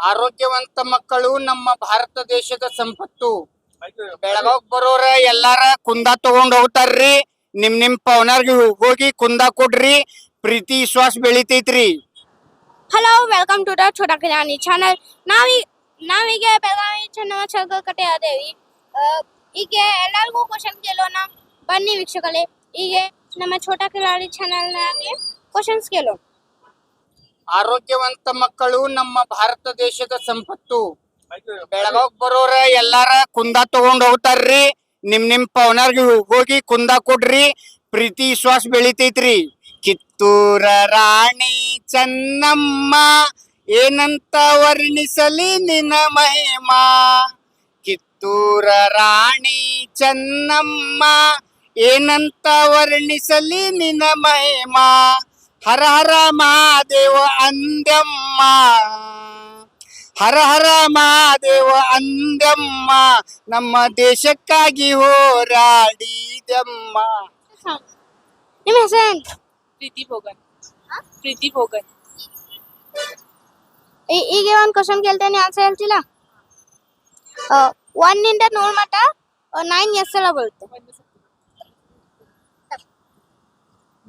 ಆರೋಗ್ಯವಂತ ಮಕ್ಕಳು ನಮ್ಮ ಭಾರತ ದೇಶದ ಸಂಪತ್ತು. ಬೆಳಗಾವ್ ಬರೋರ ಎಲ್ಲಾರ ಕುಂದ ತಗೊಂಡ್ ಹೋಗ್ತಾರ್ರಿ. ನಿಮ್ ನಿಮ್ ಪವನರ್ಗೆ ಹೋಗಿ ಕುಂದ ಕೊಡ್ರಿ. ಪ್ರೀತಿ ವಿಶ್ವಾಸ ಬೆಳಿತೈತ್ರಿ. Hello welcome to the Chhota Kirana channel ನಾವೀಗ ನಾವೀಗ ಬೆಳಗಾವಿ ಚೆನ್ನಮ್ಮ ಚೌಕಟ್ಟೆ ಅದೇವಿ ಆ, ಈಗ ಎಲ್ಲರಿಗೂ ಕ್ವಶನ್ ಕೇಳೋಣ. ಬನ್ನಿ ವೀಕ್ಷಕರೇ. ಈಗ ನಮ್ಮ ಛೋಟಾ ಕಲ್ಯಾಣಿ ಚಾನಲ್ನಾಗೆ ಕ್ವಶನ್ಸ್ ಕೇಳೋಣ. ಆರೋಗ್ಯವಂತ ಮಕ್ಕಳು ನಮ್ಮ ಭಾರತ ದೇಶದ ಸಂಪತ್ತು. ಬೆಳಗಾವ್ ಬರೋರ ಎಲ್ಲಾರ ಕುಂದ ತಗೊಂಡ್ ಹೋಗ್ತಾರ್ರಿ. ನಿಮ್ ನಿಮ್ ಪವನರ್ಗೆ ಹೋಗಿ ಕುಂದ ಕೊಡ್ರಿ. ಪ್ರೀತಿ ವಿಶ್ವಾಸ ಬೆಳಿತೈತ್ರಿ. ಕಿತ್ತೂರ ರಾಣಿ ಚೆನ್ನಮ್ಮ ಏನಂತ ವರ್ಣಿಸಲಿ ನಿನ್ನ ಮಹಿಮಾ? ಕಿತ್ತೂರ ರಾಣಿ ಚೆನ್ನಮ್ಮ ಏನಂತ ವರ್ಣಿಸಲಿ ನಿನ್ನ ಮಹಿಮಾ? ಹರ ಹರ ಮಹಾದೇವ ಅಂದಮ್ಮ ಹರ ಹರ ಮಹಾದೇವ ಅಂದಮ್ಮ ನಮ್ಮ ದೇಶಕ್ಕಾಗಿ ಹೋರಾಡಿದಮ್ಮ ನಿಮ್ಮ ಹೆಸರು ಪ್ರೀತಿ ಭೋಗನ್. ಪ್ರೀತಿ ಭೋಗನ್. ಈ- ಈಗ ಒಂದು ಕ್ವಶನ್ ಕೇಳ್ತೇನೆ ಆನ್ಸರ್ ಹೇಳ್ತಿಲ್ಲ ಒನ್ನಿಂದ ನೂರು ಮಟ್ಟ ನೈನ್ ಎಸ್ ಎಲ್ಲ ಬರುತ್ತೆ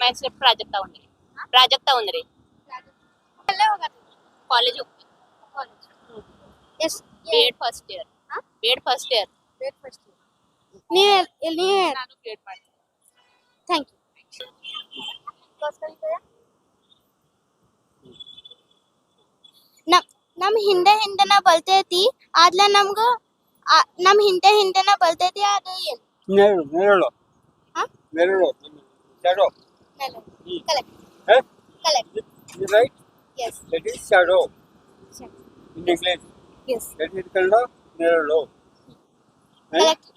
मैं सिर्फ़ Prajakta Undre Prajakta Undre college yes BEd first year BEd first year BEd first year नीर नीर ನಾನು बीएड ಮಾಡ್ತೀನಿ ಥ್ಯಾಂಕ್ ಯು ನಮ್ ನಮ್ ಹಿಂದೆ ಹಿಂದೆನ ಬಲ್ತೈತಿ ಆದ್ಲ ನಮ್ಗ ನಮ್ ಹಿಂದೆ ಹಿಂದೆನ ಬಲ್ತೈತಿ ಅದು ಏನು ನೆರಳು ನೆರಳು ನೆರಳು ನೆರಳು ಹಲೋ ಕರೆಕ್ ನೆಕ್ಸ್ಟ್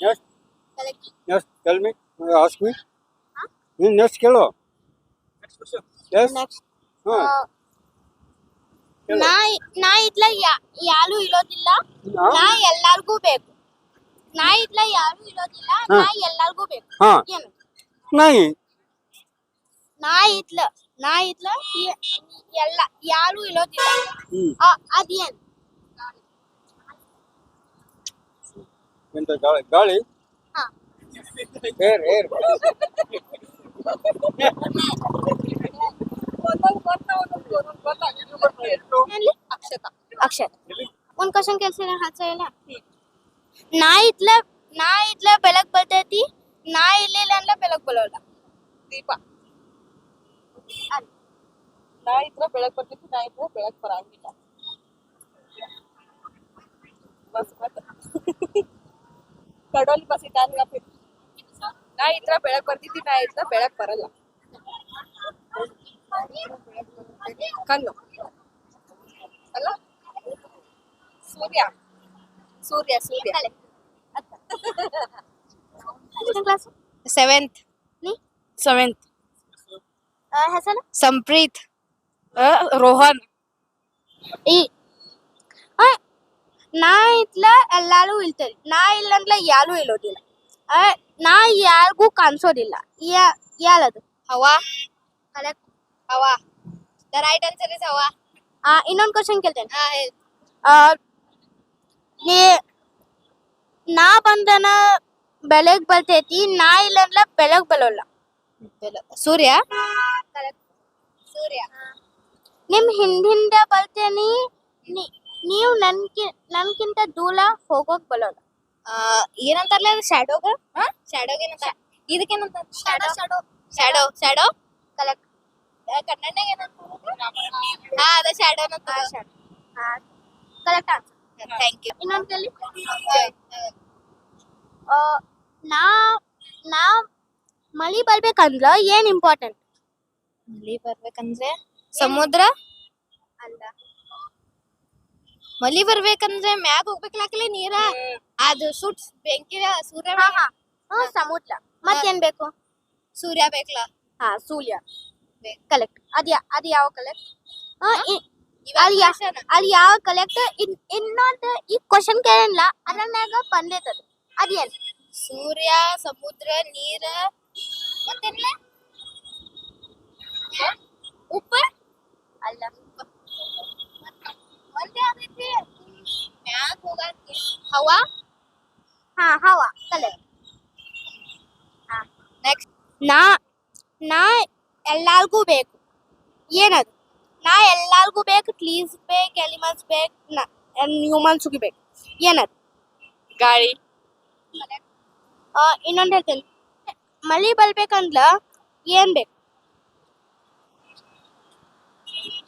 ಕೇಳೋ ನೆಕ್ಸ್ಟ್ ಯಾ ಇ ಆಲೂ ಇರೋದಿಲ್ಲ ನೈ ಎಲ್ಲಾರ್ಗೂ ಬೇಕು. ನೈ ಇಟ್ ಯಾರು ಇರೋದಿಲ್ಲ ನೈ ಎಲ್ಲಾರ್ಗೂ ಬೇಕು. ಹ್ಮ್ ನಾ ಇದ್ಲ ನಾ ಇದ್ಲ ಯ- ಎಲ್ಲ ಯಾರು ಇರೋದಿಲ್ಲ ಹ್ಮ್. ಆ- ಅದೇನ್ ಎಂತ ಗಾಳಿ ಗಾಳಿ? ಹಾ. Air air. ಎಲ್ಲಿ? ಅಕ್ಷರ ಒಂದ್ ಕ್ವಶನ್ ಕೇಳ್ಸಿನ ಹಚ್ಚ ಇಲ್ಲ ನಾ ಇದ್ಲ ನಾ ಇದ್ಲ ಬೆಳಕ್ ಬರ್ತೈತಿ ನಾ ಇರ್ಲಿಲ್ಲ ಅಂದ್ರೆ ಬೆಳಕ್ ಬರೋಲ್ಲ. ದೀಪ. ನಾ ಇದ್ರ ಬೆಳಕ್ ಬರ್ತೈತಿ ನಾ ಇದ್ರ ಬೆಳಕ್ ಬರಂಗಿಲ್ಲ ಬಸ್ ಮತ್ತ ಕಡೋಲಿ ಬಸ್ ಇಟ್ಟಾರ ನಾ ಇದ್ರ ಬೆಳಕ್ ಬರ್ತೈತಿ ನಾ ಇದ್ರ ಬೆಳಕ್ ಬರಲ್ಲ ಕಣ್ಣು ಅಲ್ಲ ಸೂರ್ಯ ಸೂರ್ಯ ಸೂರ್ಯ ಕ್ಲಾಸ್ ಸೆವೆಂತ್ ನೀ ಸೆವೆಂತ್ ಹೆಸರು ಸಂಪ್ರೀತ್ ಆ, ರೋಹನ್ ಈ ಆ, ನಾ ಇದ್ಲ ಎಲ್ಲಾರು ಇಲ್ತರಿ ನಾ ಇಲ್ಲ ಅಂದ್ರೆ ಯಾರು ಇರೋದಿಲ್ಲ ಆ, ನಾ ಯಾರಿಗೂ ಕಾಣಿಸೋದಿಲ್ಲ ಯಾ ಯಾರದು ಹವಾ ಕರೆಕ್ಟ್ ಹವಾ ದ ರೈಟ್ ಆನ್ಸರ್ ಇಸ್ ಹವಾ ಆ ಇನ್ನೊಂದು ಕ್ವಶನ್ ಕೇಳ್ತೇನೆ ಹಾ ಹೇಳಿ ಆ, ನೀ ನಾ ಬಂದನ ಬೆಳಗ್ ಬರ್ತೈತಿ ನಾ ಇಲ್ಲ ಅಂದ್ರೆ ಬೆಳಗ್ ಬರೋಲ್ಲ. ಸೂರ್ಯ? ಸೂರ್ಯ. ನಿಮ್ ಹಿಂದಿಂದ ಬರ್ತೇನಿ ನೀ- ನೀವು ನನ್ಕಿ ನನ್ಕಿಂತ ದೂರ ಹೋಗೋಕ್ ಬರೋಲ್ಲ. ಆ, ಏನಂತಾರಲ್ಲ ಅದು? ಶಾಡೋಗ ಶಾಡೋಗ ಏನಂತ ಇದಕ್ಕೇನಂತ shadow shadow shadow shadow collect ಕನ್ನಡನಾಗ ಏನಂತ ಹಾ ಅದ ಶಾಡೋ ಅಂತ ಕರೆಕ್ಟ್ ಆನ್ಸರ್ ಥ್ಯಾಂಕ್ ಯು ಆ, ನಾ ನಾ ಮಳಿ ಬರ್ಬೇಕಂದ್ರ ಏನ್ ಇಂಪಾರ್ಟೆಂಟ್ ಮಳಿ ಬರ್ಬೇಕಂದ್ರೆ ಸಮುದ್ರ? ಅಲ್ಲ. ಮಳಿ ಬರ್ಬೇಕಂದ್ರೆ ಮ್ಯಾಗ ಹೋಗ್ಬೇಕಲ್ಲ ನೀರ? ಅದು ಸುಟ್ ಬೆಂಕಿ ಸೂರ್ಯ ಸಮುದ್ರ. ಮತ್ತೇನ್ ಬೇಕು? ಸೂರ್ಯ ಬೇಕಲ್ಲ ಹಾ ಸೂರ್ಯ. ಕಲೆಕ್ಟ್ ಅದ್ ಅದ್ ಯಾವ ಕಲೆಕ್ಟ್ ಅಲ್ಲಿ ಯಾವ ಕಲೆಕ್ಟ್ ಇನ್ನೊಂದು ಈ ಕ್ವಶನ್ ಕೇಳಿಲ್ಲ ಅದ್ರ ಮ್ಯಾಗ ಬಂದೈತದ ಅದೇನ್ ಸೂರ್ಯ ಸಮುದ್ರ ನೀರ ಮತ್ತೇನ್ಲ ಉಪ್ಪ ಅಲ್ಲ ಒಂದೇ ಆಗೈತಿ ಮ್ಯಾಗ ಹೋಗಾಕ ಹವಾ ಹಾ ಹವಾ ಕಲೆಕ್ಟ್ ನೆಕ್ಸ್ಟ್ ನಾ ನಾ ಎಲ್ಲಾರ್ಗೂ ಬೇಕು ಏನದು ನಾ ಎಲ್ಲಾರ್ಗೂ ಬೇಕು ಟ್ಲೀಸ್ ಬೇಕು ಎಲಿಮೆಂಟ್ಸ್ ಬೇಕು ಹ್ಯೂಮನ್ಸ್ಗೂ ಬೇಕು ಏನದು ಗಾಳಿ ಇನ್ನೊಂದು ಹೇಳ್ತೇನೆ ಮಳಿ ಬರ್ಬೇಕಂದ್ರ ಏನ್ ಬೇಕು?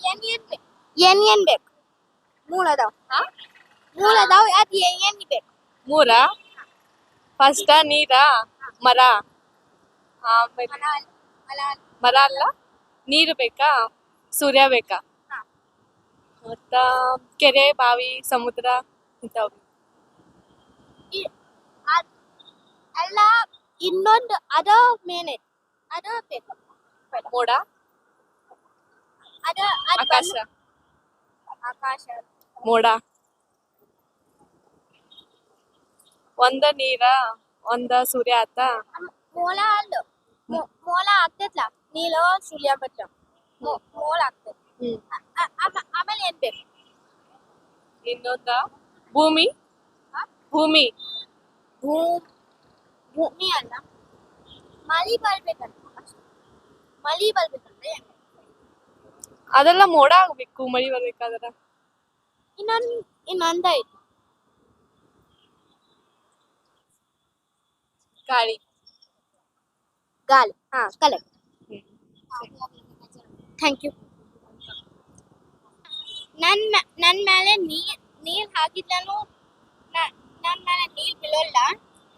ಏನ್ ಏನ್ ಬೇಕು? ಏನ್ ಏನ್ ಬೇಕು? ಮೂರ್ ಅದಾವ. ಮೂರ್ ಅದಾವ ಅದ್ ಏನ್ ಏನ್ ಬೇಕು? ಮೂರ? ಫಸ್ಟ ನೀರ ಮರ. ಆಮೇಲೆ ಮರ ಅಲ್ಲ ನೀರು ಬೇಕಾ? ಸೂರ್ಯ ಬೇಕಾ? ಮತ್ತ ಕೆರೆ ಬಾವಿ ಸಮುದ್ರ ಇಂಥವು ಇನ್ನೊಂದು ಅದ ಮೇನೆ ಅದ ಬೇಕು ಮೋಡ ಅದ ಅದ್ ಆಕಾಶ. ಬಂದ್- ಆಕಾಶ. ಮೋಡ ಒಂದ ನೀರ ಒಂದ ಸೂರ್ಯ ಆತ ಮೋಲ ಅಲ್ಲ. ಮೊ- ಮೋಲ ಆಗ್ತೈತ್ಲ. ನೀಲ ಸೂರ್ಯ ಬಟ್ಟ ಮೋಲ ಆಗ್ತೈತಿ. ಹ್ಮ್. ಆ- ಆ- ಆಮ- ಆಮೇಲೆ ಏನ್ ಬೇಕು? ಇನ್ನೊಂದ ಭೂಮಿ? ಭೂಮಿ. ಭೂ ಭೂಮಿ ಅಲ್ಲ. ಮಳಿ ಬರ್ಬೇಕಂತ. ಮಳಿ ಬರ್ಬೇಕಂದ್ರೆ ಅದೆಲ್ಲ ಮೋಡ ಆಗ್ಬೇಕು ಮಳಿ ಬರ್ಬೇಕಾದ್ರ. ಇನ್ನೊಂದ್ ಇನ್ನೊಂದ್ ಐತಿ ಗಾಳಿ. ಗಾಳಿ. ಹಾ. ಕಲೆಕ್ಟ್ ಥ್ಯಾಂಕ್ ಯು ನನ್ ನನ್ ಮೇಲೆ ನೀರ್ ನೀರ್ ಹಾಕಿದ್ಲನು ನನ್ ಮೇಲೆ ನೀರ್ ಬೀಳಲ್ಲ.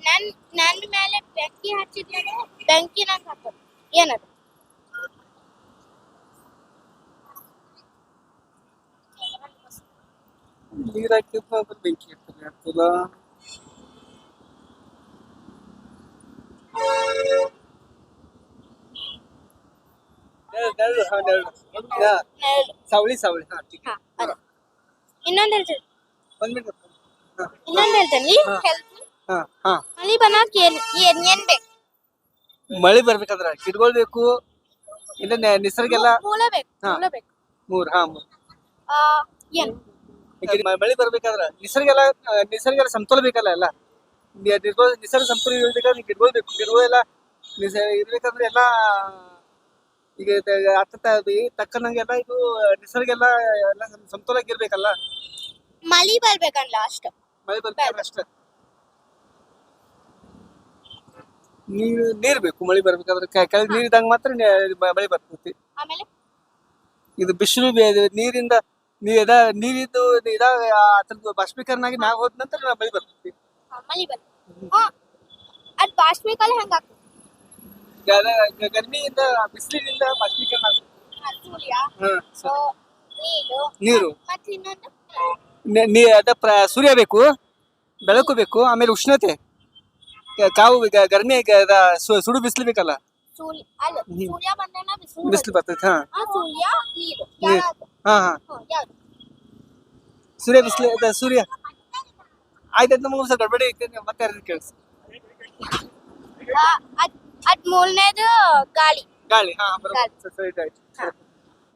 ನನ್ ನನ್ ಮೇಲೆ ಬೆಂಕಿ ಹಚ್ಚಿದ್ಲನು ಬೆಂಕಿ ನಂಗೆ ಹಾಕೋದು. ಏನದು? ನೀರ್ ಹಾಕಿದ್ರೆ ಅದ್ರ ಬೆಂಕಿ ಹತ್ತಲ್ಲ ಆಗ್ತದ? ಸವಳಿ ಸವಳಿ ಹಾ, ಠೀಕ್ ಇನ್ನೊಂದ್ ಹೇಳ್ತೇನೆ. ಇನ್ನೊಂದ್ ಹೇಳ್ತೇನೆ. ಹಾ ಹಾ. ಮಳಿ ಬನ್ನಾಕ ಏನ್ ಏನ್ ಏನ್ ಬೇಕು? ಮಳಿ ಬರ್ಬೇಕಂದ್ರ ಗಿಡಗಳು ಬೇಕು ಇಲ್ಲ ನೆ- ನಿಸರ್ಗ ಎಲ್ಲ ಮೂಲ ಬೇಕು ಹಾ. ಮೂಲ ಬೇಕು. ಮೂರ್ ಹಾ ಮೂರ್. ಆ, ಏನ್? ಈಗ ಮ- ಮಳಿ ಬರ್ಬೇಕಾದ್ರ ನಿಸರ್ಗ ಎಲ್ಲ ಆ, ನಿಸರ್ಗ ಎಲ್ಲ ಸಮತೋಲ ಬೇಕಲ್ಲ ಎಲ್ಲ? ನಿ- ನಿಸರ್ಗ ಸಮತೋಲ ಇರ್ಬೇಕಾದ್ರೆ ಗಿಡಗಳು ಬೇಕು. ಗಿಡಗಳು ಎಲ್ಲ ನಿಸ- ಇರ್ಬೇಕಂದ್ರೆ ಎಲ್ಲ ಈಗ ತ- ಅತ್ತ ತ- ತಕ್ಕನಂಗೆ ಎಲ್ಲ ಇದು ನಿಸರ್ಗ ಎಲ್ಲ ಎಲ್ಲ ಸಮ್- ಇರ್ಬೇಕಲ್ಲ? ಮಳಿ ಬರ್ಬೇಕಲ್ಲ ಅಷ್ಟ? ಮಳೆ ಬರ್ಬೇಕಾದ್ರೆ ಅಷ್ಟ. ನೀರ್ ನೀರ್ ಬೇಕು ಮಳಿ ಬರ್ಬೇಕಾದ್ರೆ ಕೆ- ಕೆಳಗ್ ನೀರ್ ಇದ್ದಂಗ ಮಾತ್ರ ನೆ- ಮಳಿ ಬರ್ತೈತಿ ಆಮೇಲೆ? ಇದು ಬಿಸಿಲು ಬೇ- ನೀರಿಂದ ನೀರ್ ಇದ ನೀರಿದ್ದು ಇದಾಗ ಅದ್ರದ್ದು ಬಾಷ್ಪೀಕರಣ ಆಗಿ ಮ್ಯಾಗ ಹೋದ ನಂತರ ಮಳಿ ಬರ್ತೈತಿ ಹಾ, ಮಳಿ ಹಾ ಅದ್ ಬಾಷ್ಪೀಕಾಲ ಗ- ಗ- ಗರ್ಮಿಯಿಂದ ಬಿಸಿಲಿನಿಂದ ಬಾಷ್ಪೀಕರಣ ಆಗ್ತೈತಿ. ಹಾ, ಸೂರ್ಯ. ನೀರು. ನೀರು. ಮತ್ತೆ ಇನ್ನೊಂದು? ನೆ- ನೀ ಅದ ಪ್ರ- ಸೂರ್ಯ ಬೇಕು ಬೆಳಕು ಬೇಕು ಆಮೇಲೆ ಉಷ್ಣತೆ. ಕಾವು ಗರ್ಮಿ ಸುಡು ಬಿಸಿಲು ಬೇಕಲ್ಲ ಬಿಸಿಲು ಬರ್ತೈತಿ ಹಾ. ಸೂರ್ಯ ಹಾ ಹಾ. ಬಿಸಿಲು ಸೂರ್ಯ. ಆಯ್ತಾಯ್ತು ನಮಗೆ ಸರ್ ಗಡ್ಬಡಿ ಮತ್ತೆ ಯಾರು ಕೇಳಿಸ್. ಅದ್ ಅದ್ ಮೂರನೇದು ಗಾಳಿ. ಗಾಳಿ ಹಾ ಬರೋದು ಸರಿ ಆಯ್ತು.